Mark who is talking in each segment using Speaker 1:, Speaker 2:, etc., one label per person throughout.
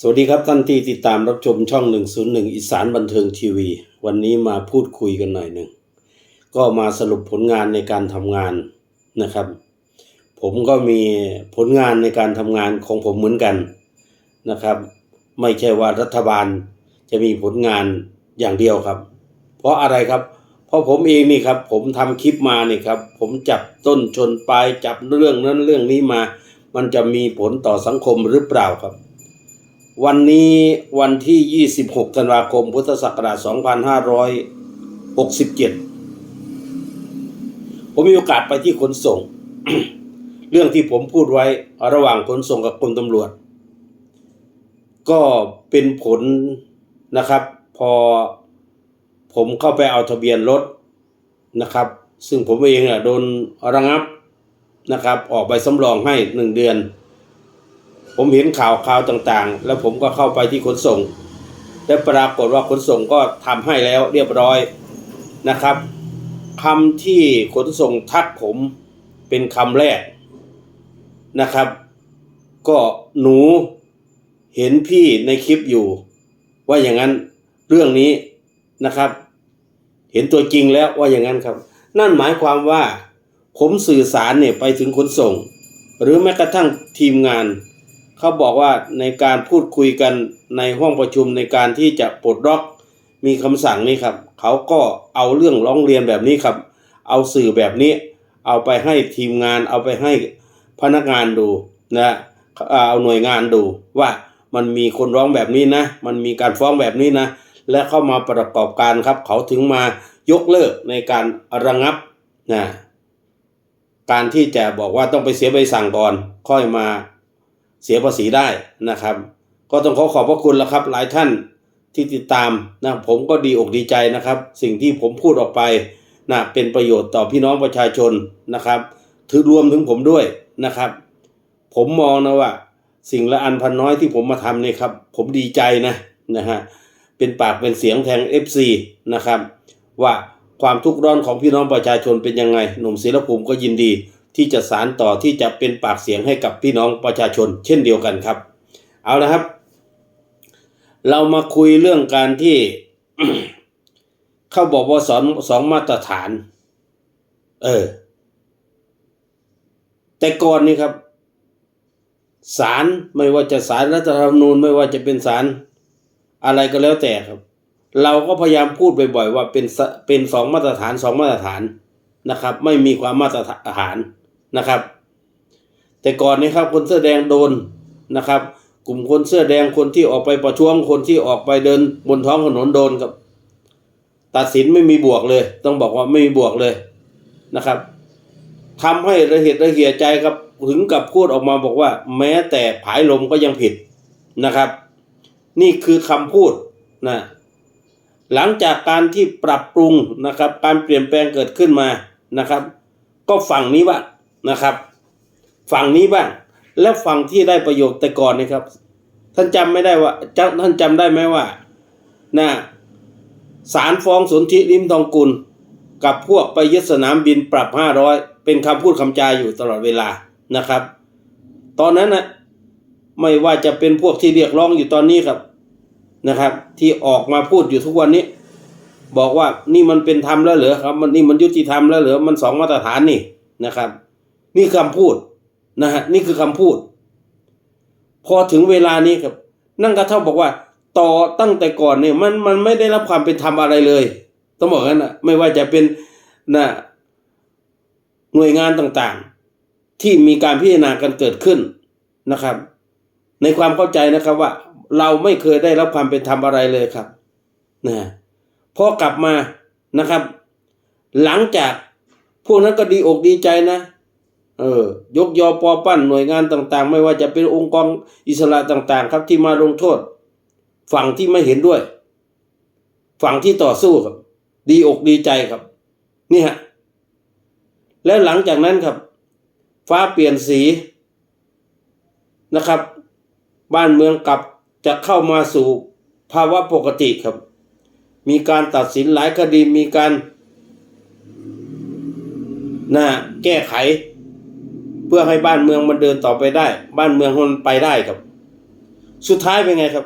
Speaker 1: สวัสดีครับท่านที่ติดตามรับชมช่อง 101 อีสานบันเทิงทีวี วันนี้มาพูดคุยกันหน่อยหนึ่ง ก็มาสรุปผลงานในการทำงานนะครับ ผมก็มีผลงานในการทำงานของผมเหมือนกันนะครับ ไม่ใช่ว่ารัฐบาลจะมีผลงานอย่างเดียวครับ เพราะอะไรครับ เพราะผมเองนี่ครับ ผมทำคลิปมานี่ครับ ผมจับต้นชนปลายจับเรื่องนั้นเรื่องนี้มา มันจะมีผลต่อสังคมหรือเปล่าครับ วันนี้วันที่ 26 ธันวาคม พุทธศักราช 2567 ผมมีโอกาสไปที่ขนส่ง เรื่องที่ผมพูดไว้ระหว่างขนส่งกับกรมตำรวจ ก็เป็นผลนะครับ พอผมเข้าไปเอาทะเบียนรถนะครับ ซึ่งผมเองอะโดนระงับนะครับ ออกใบสำรองให้หนึ่งเดือน ผมเห็นข่าวข่าวต่างๆ แล้วผมก็เข้าไปที่ขนส่ง และปรากฏว่าขนส่งก็ทำให้แล้วเรียบร้อยนะครับคำที่ขนส่งทักผมเป็นคำแรกนะครับ ก็หนูเห็นพี่ในคลิปอยู่ ว่าอย่างนั้นเรื่องนี้นะครับ เห็นตัวจริงแล้วว่าอย่างนั้นครับ นั่นหมายความว่า ผมสื่อสารเนี่ยไปถึงขนส่ง หรือแม้กระทั่งทีมงาน เขาบอกว่าในการพูดคุยกันในห้องประชุมในการที่จะปลดล็อกมีคำสั่งนี้ครับ เขาก็เอาเรื่องร้องเรียนแบบนี้ครับ เอาสื่อแบบนี้ เอาไปให้ทีมงาน เอาไปให้พนักงานดูนะเอาหน่วยงานดูว่ามันมีคนร้องแบบนี้นะ มันมีการฟ้องแบบนี้นะ และเข้ามาประกอบการครับ เขาถึงมายกเลิกในการระงับนะการที่จะบอกว่าต้องไปเสียใบสั่งก่อน ค่อยมา เสียภาษีได้นะครับ ก็ต้องขอขอบพระคุณแล้วครับหลายท่านที่ติดตามนะผมก็ดีอกดีใจนะครับ สิ่งที่ผมพูดออกไปนะเป็นประโยชน์ต่อพี่น้องประชาชนนะครับ ถือรวมถึงผมด้วยนะครับ ผมมองนะว่า สิ่งละอันพันน้อยที่ผมมาทำเนี่ยครับ ผมดีใจนะนะฮะเป็นปากเป็นเสียงแทง FC นะครับ ว่าความทุกข์ร้อนของพี่น้องประชาชนเป็นยังไง หนุ่มศิลภูมิก็ยินดี ที่จะสารต่อที่จะเป็นปากเสียงให้กับพี่น้องประชาชน เช่นเดียวกันครับ เอาละครับ เรามาคุยเรื่องการที่เขาบอกว่าสอนสองมาตรฐาน เออ แต่ก่อนนี่ครับศาลไม่ว่าจะศาลรัฐธรรมนูญไม่ว่าจะเป็นศาลอะไรก็แล้วแต่ครับ เราก็พยายามพูดบ่อยๆว่าเป็นเป็นสองมาตรฐานสองมาตรฐานนะครับ ไม่มีความมาตรฐาน นะครับ แต่ก่อนนี้ครับคนเสื้อแดงโดนนะครับ กลุ่มคนเสื้อแดงคนที่ออกไปประท้วงคนที่ออกไปเดินบนท้องถนนโดนครับ ตัดสินไม่มีบวกเลย ต้องบอกว่าไม่มีบวกเลยนะครับทำให้ระเหตุระเหียใจครับถึงกับพูดออกมาบอกว่า แม้แต่ผายลมก็ยังผิดนะครับ นี่คือคำพูดนะหลังจากการที่ปรับปรุงนะครับ การเปลี่ยนแปลงเกิดขึ้นมานะครับ ก็ฝั่งนี้บ้า นะครับ ฝั่งนี้บ้าง แล้วฝั่งที่ได้ประโยชน์แต่ก่อนนะครับ ท่านจำไม่ได้ว่าท่านจำได้ไหมว่านะศาลฟ้องสนธิริมทองกุล กับพวกไปยึดสนามบินปรับห้าร้อยเป็นคำพูดคำจาอยู่ตลอดเวลานะครับ ตอนนั้นนะไม่ว่าจะเป็นพวกที่เรียกร้องอยู่ตอนนี้ครับนะครับ ที่ออกมาพูดอยู่ทุกวันนี้ บอกว่านี่มันเป็นธรรมแล้วเหรอครับ มันนี่มันยุติธรรมแล้วเหรอมันสองมาตรฐานนี่นะครับ นี่คำพูดนะฮะนี่คือคำพูด พอถึงเวลานี้ครับ นั่นก็เท่าบอกว่า ต่อตั้งแต่ก่อนเนี่ยมันมันไม่ได้รับความเป็นธรรมอะไรเลย ต้องบอกงั้นนะไม่ว่าจะเป็นนะหน่วยงานต่างๆ ที่มีการพิจารณากันเกิดขึ้นนะครับ ในความเข้าใจนะครับว่า เราไม่เคยได้รับความเป็นธรรมอะไรเลยครับนะพอกลับมานะครับ หลังจากพวกนั้นก็ดีอกดีใจนะ เออยกยอปอปั้นหน่วยงานต่างๆ ไม่ว่าจะเป็นองค์กรอิสระต่างๆ ครับที่มาลงโทษ ฝั่งที่ไม่เห็นด้วย ฝั่งที่ต่อสู้ครับ ดีอกดีใจครับ นี่ฮะแล้วหลังจากนั้นครับ ฟ้าเปลี่ยนสีนะครับ บ้านเมืองกลับจะเข้ามาสู่ภาวะปกติครับ มีการตัดสินหลายคดีมีการนะแก้ไข พื่อให้บ้านเมืองมันเดินต่อไปได้ บ้านเมืองมันไปได้ครับ สุดท้ายเป็นไงครับ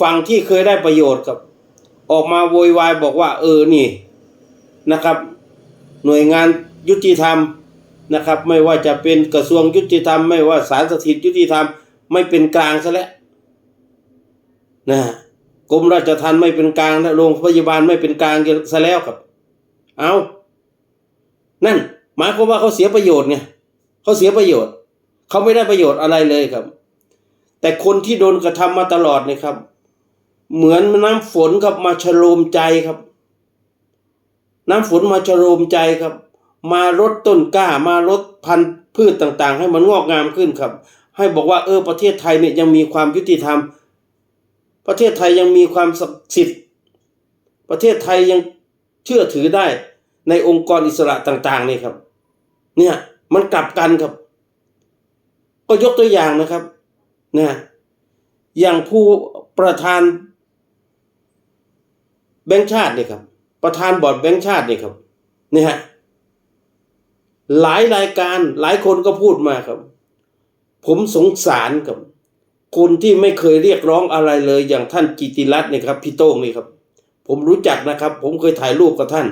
Speaker 1: ฝั่งที่เคยได้ประโยชน์ครับ ออกมาโวยวายบอกว่า เออนี่นะครับ หน่วยงานยุติธรรมนะครับ ไม่ว่าจะเป็นกระทรวงยุติธรรม ไม่ว่าศาลสถิตยุติธรรม ไม่เป็นกลางซะแล้วนะกรมราชทัณฑ์ไม่เป็นกลางและโรงพยาบาลไม่เป็นกลางซะแล้วครับ เอานั่น หมายความว่าเขาเสียประโยชน์ไงเขาเสียประโยชน์ เขาไม่ได้ประโยชน์อะไรเลยครับ แต่คนที่โดนกระทำมาตลอดเนี่ยครับ เหมือนน้ำฝนครับมาชโลมใจครับ น้ำฝนมาชโลมใจครับ มาลดต้นกล้ามาลดพันธุ์พืชต่างๆ ให้มันงอกงามขึ้นครับ ให้บอกว่าเออประเทศไทยเนี่ยยังมีความยุติธรรม ประเทศไทยยังมีความศักดิ์สิทธิ์ประเทศไทยยังเชื่อถือได้ในองค์กรอิสระต่างๆนี่ครับ เนี่ยมันกลับกันครับ ก็ยกตัวอย่างนะครับนะอย่างผู้ประธานแบงค์ชาติเนี่ยครับ ประธานบอร์ดแบงค์ชาติเนี่ยครับเนี่ยฮะหลายรายการหลายคนก็พูดมาครับ ผมสงสารกับคนที่ไม่เคยเรียกร้องอะไรเลยอย่างท่านกิติรัตน์เนี่ยครับพี่โต้งนี่ครับ ผมรู้จักนะครับ ผมเคยถ่ายรูปกับท่าน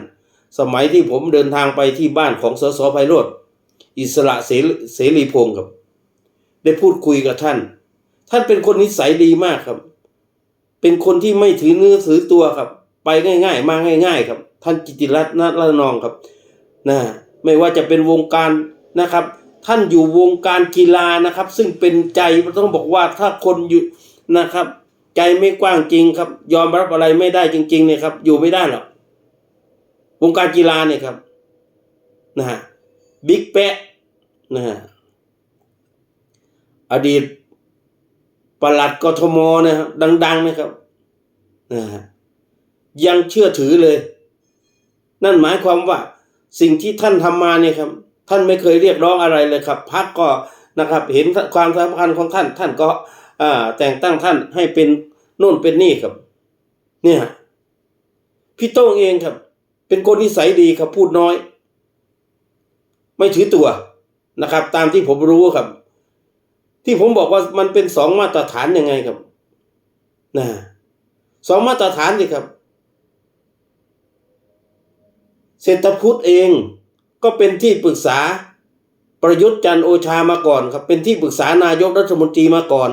Speaker 1: สมัยที่ผมเดินทางไปที่บ้านของสสไพโรธอิสระเสรรีพงศ์ครับ ได้พูดคุยกับท่าน ท่านเป็นคนนิสัยดีมากครับ เป็นคนที่ไม่ถือเนื้อถือตัวครับ ไปง่าย ๆ มาง่าย ๆ ครับ ท่านกิติรัตน์นัทละนองครับนะไม่ว่าจะเป็นวงการนะครับ ท่านอยู่วงการกีฬานะครับ ซึ่งเป็นใจต้องบอกว่าถ้าคนอยู่นะครับ ใจไม่กว้างจริงครับ ยอมรับอะไรไม่ได้จริงๆเนี่ยครับ อยู่ไม่ได้หรอก วงการกีฬาเนี่ยครับนะฮะบิ๊กแปะนะฮะอดีตปลัดกทมนะครับดัง ๆ นะครับนะฮะยังเชื่อถือเลย นั่นหมายความว่าสิ่งที่ท่านทำมาเนี่ยครับ ท่านไม่เคยเรียกร้องอะไรเลยครับพักก็นะครับ เห็นความสำคัญของท่าน ท่านก็อ่าแต่งตั้งท่านให้เป็นโน่นเป็นนี่ครับ เนี่ยพี่โต้งเองครับ เป็นคนนิสัยดีครับพูดน้อย ไม่ถือตัวนะครับ ตามที่ผมรู้ครับ ที่ผมบอกว่ามันเป็นสองมาตรฐานยังไงครับนะสองมาตรฐานสิครับเศรษฐพุทธเองก็เป็นที่ปรึกษาประยุทธ์จันโอชามาก่อนครับ เป็นที่ปรึกษานายกรัฐมนตรีมาก่อน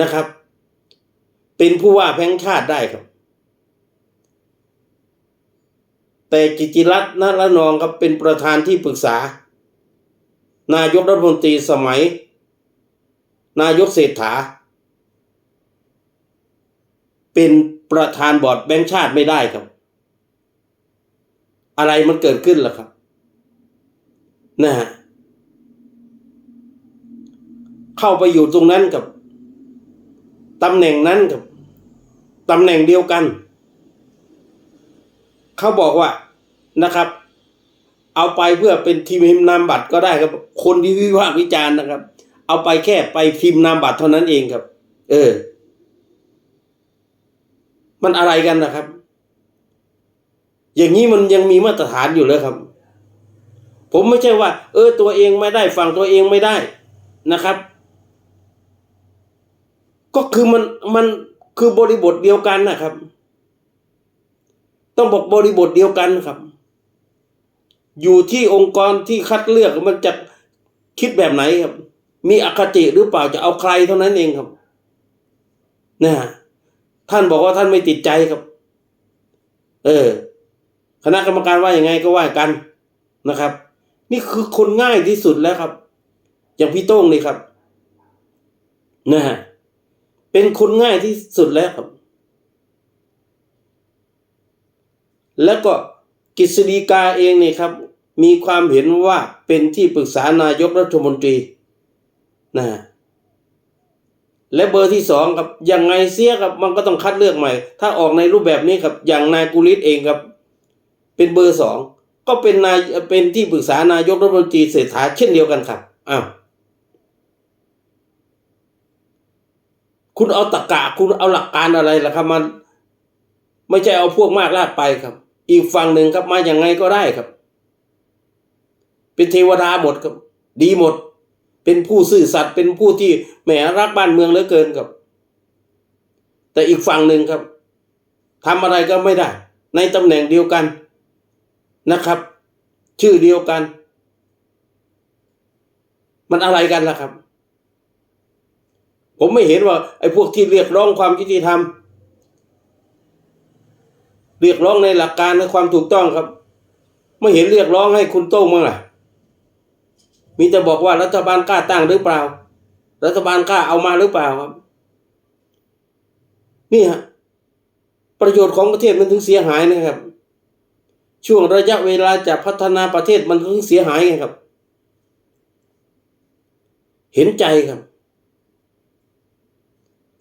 Speaker 1: นะครับ เป็นผู้ว่าแพงชาติได้ครับ แต่กิติรัตน์นรนองครับเป็นประธานที่ปรึกษา นายกรัฐมนตรีสมัย นายกเศรษฐา เป็นประธานบอร์ดแบงค์ชาติไม่ได้ครับ อะไรมันเกิดขึ้นล่ะครับนะฮะเข้าไปอยู่ตรงนั้นกับตำแหน่งนั้นกับตำแหน่งเดียวกัน เขาบอกว่านะครับ เอาไปเพื่อเป็นทีมพิมพ์นามบัตรก็ได้ครับ คนที่วิพากษ์วิจารณ์นะครับ เอาไปแค่ไปพิมพ์นามบัตรเท่านั้นเองครับ เออ มันอะไรกันนะครับ อย่างนี้มันยังมีมาตรฐานอยู่เลยครับ ผมไม่ใช่ว่า เออ ตัวเองไม่ได้ฝั่งตัวเองไม่ได้นะครับ ก็คือมันมันคือบริบทเดียวกันนะครับ ต้องบอกบริบทเดียวกันครับ อยู่ที่องค์กรที่คัดเลือกมันจะคิดแบบไหนครับ มีอคติหรือเปล่าจะเอาใครเท่านั้นเองครับนะท่านบอกว่าท่านไม่ติดใจครับ เออ คณะกรรมการว่าอย่างไงก็ว่ากันนะครับ นี่คือคนง่ายที่สุดแล้วครับ อย่างพี่โต้งนี่ครับนะฮะเป็นคนง่ายที่สุดแล้วครับ แล้วก็กฤษฎีกาเองเนี่ยครับ มีความเห็นว่าเป็นที่ปรึกษานายกรัฐมนตรีนะฮะและเบอร์ที่สองครับยังไงเสียครับมันก็ต้องคัดเลือกใหม่ ถ้าออกในรูปแบบนี้ครับ อย่างนายกุลิตเองครับ เป็นเบอร์สองก็เป็นนายเป็นที่ปรึกษานายกรัฐมนตรีเศรษฐาเช่นเดียวกันครับอ้าวคุณเอาตะกะคุณเอาหลักการอะไรล่ะครับมัน ไม่ใช่เอาพวกมากลากไปครับ อีกฝั่งหนึ่งครับมาอย่างไงก็ได้ครับ เป็นเทวดาหมดครับ ดีหมด เป็นผู้ซื่อสัตย์เป็นผู้ที่แหมรักบ้านเมืองเหลือเกินครับ แต่อีกฝั่งหนึ่งครับทำอะไรก็ไม่ได้ ในตำแหน่งเดียวกันนะครับ ชื่อเดียวกัน มันอะไรกันล่ะครับ ผมไม่เห็นว่าไอ้พวกที่เรียกร้องความยุติธรรม เรียกร้องในหลักการในความถูกต้องครับ ไม่เห็นเรียกร้องให้คุณโต้งมั้งล่ะ มีแต่บอกว่ารัฐบาลกล้าตั้งหรือเปล่า รัฐบาลกล้าเอามาหรือเปล่าครับ นี่ฮะประโยชน์ของประเทศมันถึงเสียหายนะครับ ช่วงระยะเวลาจะพัฒนาประเทศมันถึงเสียหายไงครับ เห็นใจครับ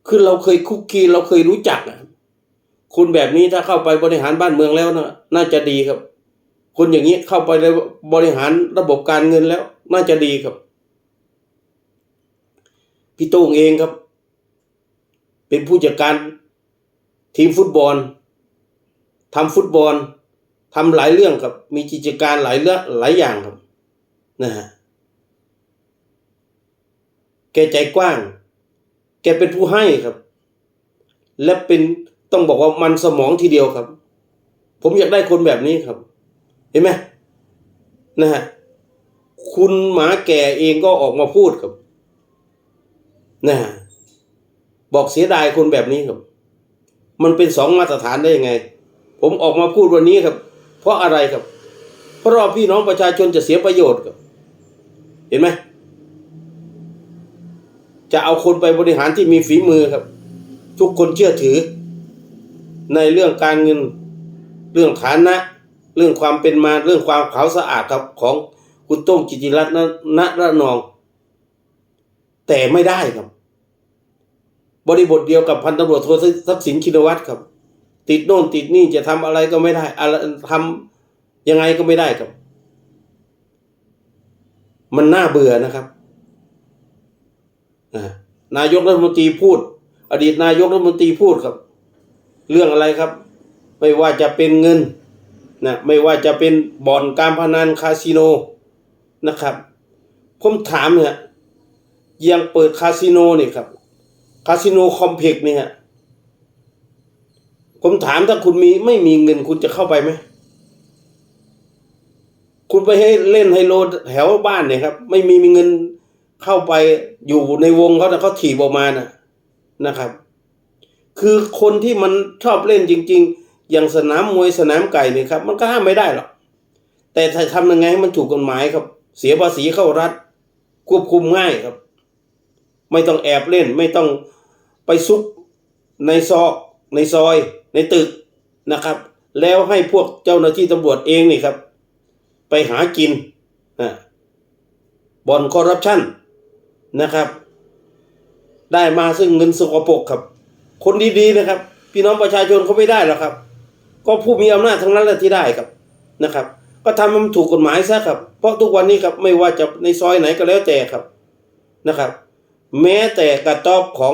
Speaker 1: คือเราเคยคุกคีเราเคยรู้จักอะ คุณแบบนี้ถ้าเข้าไปบริหารบ้านเมืองแล้วนะน่าจะดีครับคนอย่างนี้เข้าไปในบริหารระบบการเงินแล้ว น่าจะดีครับ พี่โต้งเองครับ เป็นผู้จัดการทีมฟุตบอลทำฟุตบอลทำหลายเรื่องครับ มีกิจการหลายเรื่องหลายอย่างครับนะฮะแกใจกว้าง แกเป็นผู้ให้ครับ และเป็น ต้องบอกว่ามันสมองทีเดียวครับ ผมอยากได้คนแบบนี้ครับ เห็นไหมนะฮะคุณหมาแก่เองก็ออกมาพูดครับนะฮะบอกเสียดายคนแบบนี้ครับ มันเป็นสองมาตรฐานได้ยังไง ผมออกมาพูดวันนี้ครับ เพราะอะไรครับ เพราะพี่น้องประชาชนจะเสียประโยชน์ครับ เห็นไหมจะเอาคนไปบริหารที่มีฝีมือครับ ทุกคนเชื่อถือ ในเรื่องการเงินเรื่องฐานะ เรื่องความเป็นมาเรื่องความขาวสะอาดครับของคุณโต้งจิติรัตน์ณระนอง แต่ไม่ได้ครับ บริบทเดียวกับพันตำรวจโททักษิณชินวัตรครับ ติดโน่นติดนี่จะทำอะไรก็ไม่ได้อะไรทำยังไงก็ไม่ได้ครับ มันน่าเบื่อนะครับนายกรัฐมนตรีพูด อดีตนายกรัฐมนตรีพูดครับ เรื่องอะไรครับ ไม่ว่าจะเป็นเงินนะไม่ว่าจะเป็นบ่อนการพนันคาสิโนนะครับ ผมถามเนี่ยยังเปิดคาสิโนนี่ครับคาสิโนคอมเพล็กซ์เนี่ยผมถามถ้าคุณมีไม่มีเงินคุณจะเข้าไปไหมคุณไปให้เล่นไฮโลแถวบ้านเนี่ยครับ ไม่มีมีเงินเข้าไปอยู่ในวงเขาแต่เขาถีบออกมานะนะครับ คือคนที่มันชอบเล่นจริง ๆ อย่างสนามมวยสนามไก่เนี่ยครับ มันก็ห้ามไม่ได้หรอกแต่ถ้าทำยังไงให้มันถูกกฎหมายครับ เสียภาษีเข้ารัฐ ควบคุมง่ายครับ ไม่ต้องแอบเล่นไม่ต้องไปซุกในซอก ในซอย ในตึกนะครับ แล้วให้พวกเจ้าหน้าที่ตำรวจเองนี่ครับ ไปหากินนะบ่อนคอร์รัปชันนะครับ ได้มาซึ่งเงินสกปรกครับ คนดีๆนะครับ พี่น้องประชาชนเขาไม่ได้หรอกครับ ก็ผู้มีอำนาจทั้งนั้นแหละที่ได้ครับนะครับ ก็ทำมันถูกกฎหมายซะครับ เพราะทุกวันนี้ครับไม่ว่าจะในซอยไหนก็แล้วแต่ครับนะครับ แม้แต่กระต๊อบของ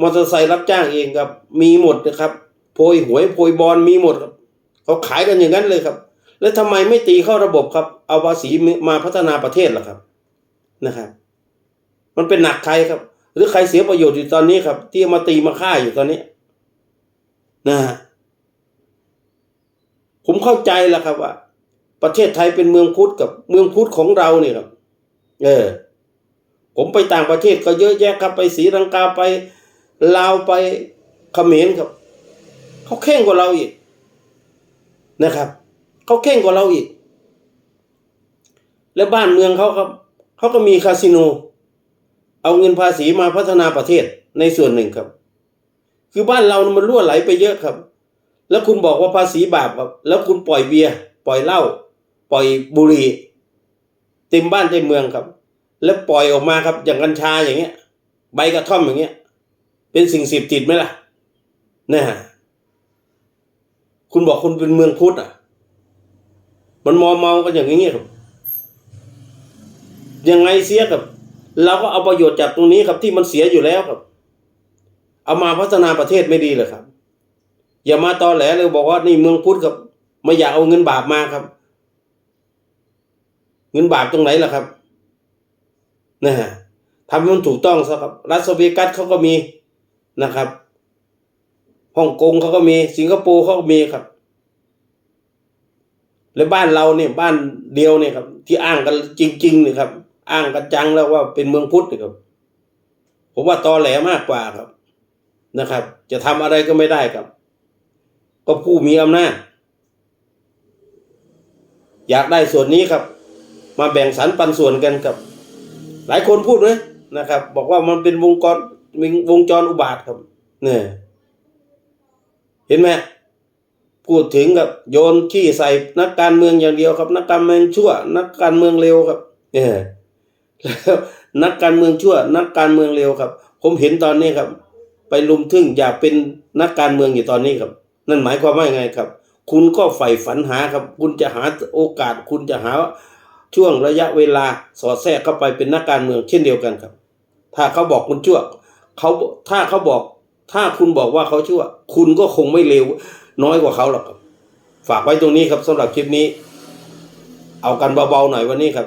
Speaker 1: มอเตอร์ไซค์รับจ้างเองครับ มีหมดนะครับโพยหวยโพยบอลมีหมดครับเขาขายกันอย่างนั้นเลยครับ แล้วทำไมไม่ตีเข้าระบบครับ เอาภาษีมาพัฒนาประเทศล่ะครับนะครับ มันเป็นหนักใครครับ หรือใครเสียประโยชน์อยู่ตอนนี้ครับ ที่มาตีมาฆ่าอยู่ตอนนี้นะฮะผมเข้าใจแล้วครับว่า ประเทศไทยเป็นเมืองพุทธกับเมืองพุทธของเราเนี่ยครับ เออ ผมไปต่างประเทศก็เยอะแยะครับ ไปศรีลังกาไปลาวไปเขมรครับเขาเข่งกว่าเราอีกนะครับเขาเข่งกว่าเราอีก และบ้านเมืองเขาครับเขาก็มีคาสิโน เอาเงินภาษีมาพัฒนาประเทศในส่วนหนึ่งครับ คือบ้านเรามันรั่วไหลไปเยอะครับ แล้วคุณบอกว่าภาษีบาปครับแล้วคุณปล่อยเบียร์ปล่อยเหล้าปล่อยบุหรี่เต็มบ้านเต็มเมืองครับ แล้วปล่อยออกมาครับอย่างกัญชาอย่างเงี้ย ใบกระท่อมอย่างเงี้ย เป็นสิ่งเสพติดไหมล่ะนะฮะคุณบอกคุณเป็นเมืองพุทธอะ มันมอมเมากันอย่างนี้ยครับยังไงเสียกับ เราก็เอาประโยชน์จากตรงนี้ครับที่มันเสียอยู่แล้วครับ เอามาพัฒนาประเทศไม่ดีเลยครับ อย่ามาตอแหลเลยบอกว่านี่เมืองพุทธครับไม่อยากเอาเงินบาปมาครับ เงินบาปตรงไหนล่ะครับนะฮะทำให้มันถูกต้องซะครับ รัสเวกัสเขาก็มีนะครับฮ่องกงเขาก็มีสิงคโปร์เขาก็มีครับ และบ้านเราเนี่ยบ้านเดียวเนี่ยครับ ที่อ้างกันจริงๆเนี่ยครับ อ้างกันจังแล้วว่าเป็นเมืองพุทธครับ ผมว่าตอแหลมากกว่าครับนะครับ จะทำอะไรก็ไม่ได้ครับ ก็ผู้มีอำนาจอยากได้ส่วนนี้ครับ มาแบ่งสรรปันส่วนกันครับ หลายคนพูดเลยนะครับ บอกว่ามันเป็นวงกรวงจรอุบาทครับ เนี่ย เห็นไหมพูดถึงกับโยนขี้ใส่นักการเมืองอย่างเดียวครับ นักการเมืองชั่ว นักการเมืองเร็วครับ เนี่ย แล้วนักการเมืองชั่ว นักการเมืองเร็วครับ ผมเห็นตอนนี้ครับ ไปลุมทึ่งอยากเป็นนักการเมืองอยู่ตอนนี้ครับ นั่นหมายความว่ายังไงครับ คุณก็ใฝ่ฝันหาครับ คุณจะหาโอกาส คุณจะหาช่วงระยะเวลาสอดแทรกเข้าไปเป็นนักการเมืองเช่นเดียวกันครับ ถ้าเขาบอกคุณชั่วเขาถ้าเขาบอก ถ้าคุณบอกว่าเขาชั่ว คุณก็คงไม่เลวน้อยกว่าเขาหรอกครับ ฝากไว้ตรงนี้ครับสำหรับคลิปนี้ เอากันเบาๆหน่อยวันนี้ครับ